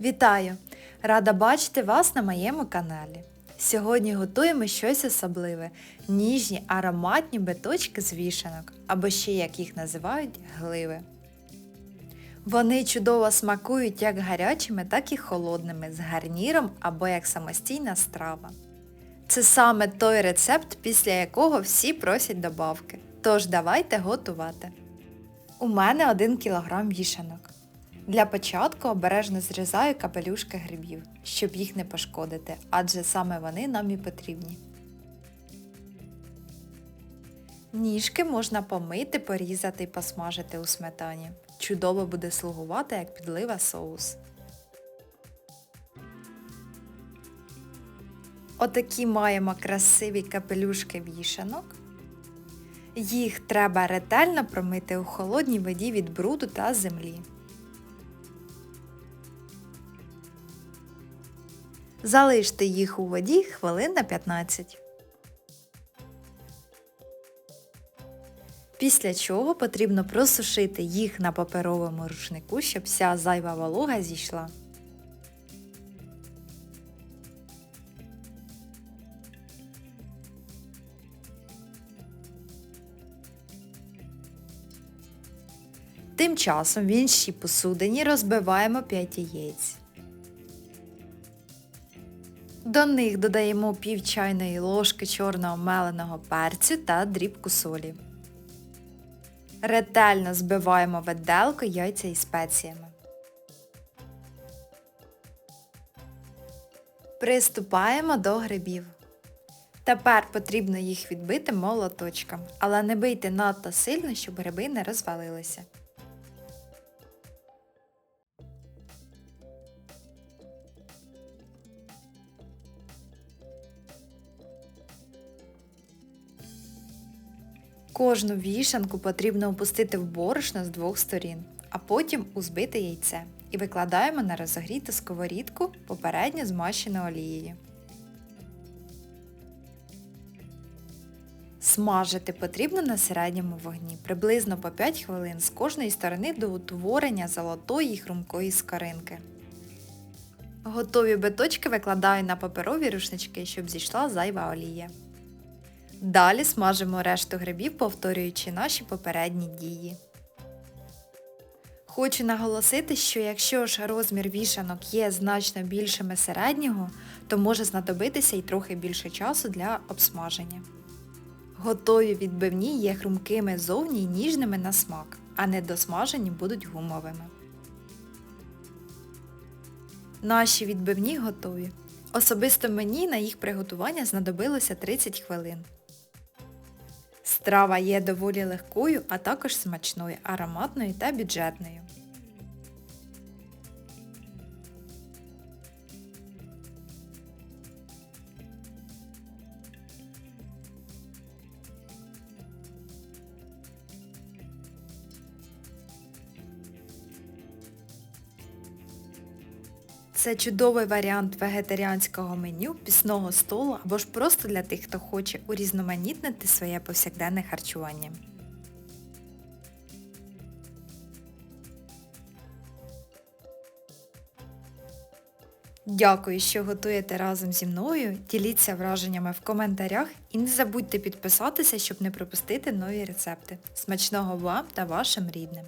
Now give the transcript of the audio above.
Вітаю! Рада бачити вас на моєму каналі. Сьогодні готуємо щось особливе ніжні ароматні биточки з вішанок, або ще як їх називають гливи. Вони чудово смакують як гарячими, так і холодними, з гарніром або як самостійна страва. Це саме той рецепт, після якого всі просять добавки. Тож давайте готувати. У мене 1 кг вішанок. Для початку обережно зрізаю капелюшки грибів, щоб їх не пошкодити, адже саме вони нам і потрібні. Ніжки можна помити, порізати і посмажити у сметані. Чудово буде слугувати як підлива соус. Отакі маємо красиві капелюшки вішанок. Їх треба ретельно промити у холодній воді від бруду та землі. Залиште їх у воді хвилин на 15. Після чого потрібно просушити їх на паперовому рушнику, щоб вся зайва волога зійшла. Тим часом в іншій посудині розбиваємо 5 яєць. До них додаємо пів чайної ложки чорного меленого перцю та дрібку солі. Ретельно збиваємо виделку яйця із спеціями. Приступаємо до грибів. Тепер потрібно їх відбити молоточком, але не бийте надто сильно, щоб гриби не розвалилися. Кожну вішанку потрібно опустити в борошно з двох сторін, а потім у збите яйце і викладаємо на розогріту сковорідку попередньо змащену олією. Смажити потрібно на середньому вогні приблизно по 5 хвилин з кожної сторони до утворення золотої хрумкої скоринки. Готові биточки викладаю на паперові рушнички, щоб зійшла зайва олія. Далі смажимо решту грибів, повторюючи наші попередні дії. Хочу наголосити, що якщо ж розмір вішанок є значно більшими середнього, то може знадобитися й трохи більше часу для обсмаження. Готові відбивні є хрумкими зовні й ніжними на смак, а недосмажені будуть гумовими. Наші відбивні готові. Особисто мені на їх приготування знадобилося 30 хвилин. Страва є доволі легкою, а також смачною, ароматною та бюджетною. Це чудовий варіант вегетаріанського меню, пісного столу або ж просто для тих, хто хоче урізноманітнити своє повсякденне харчування. Дякую, що готуєте разом зі мною. Діліться враженнями в коментарях і не забудьте підписатися, щоб не пропустити нові рецепти. Смачного вам та вашим рідним!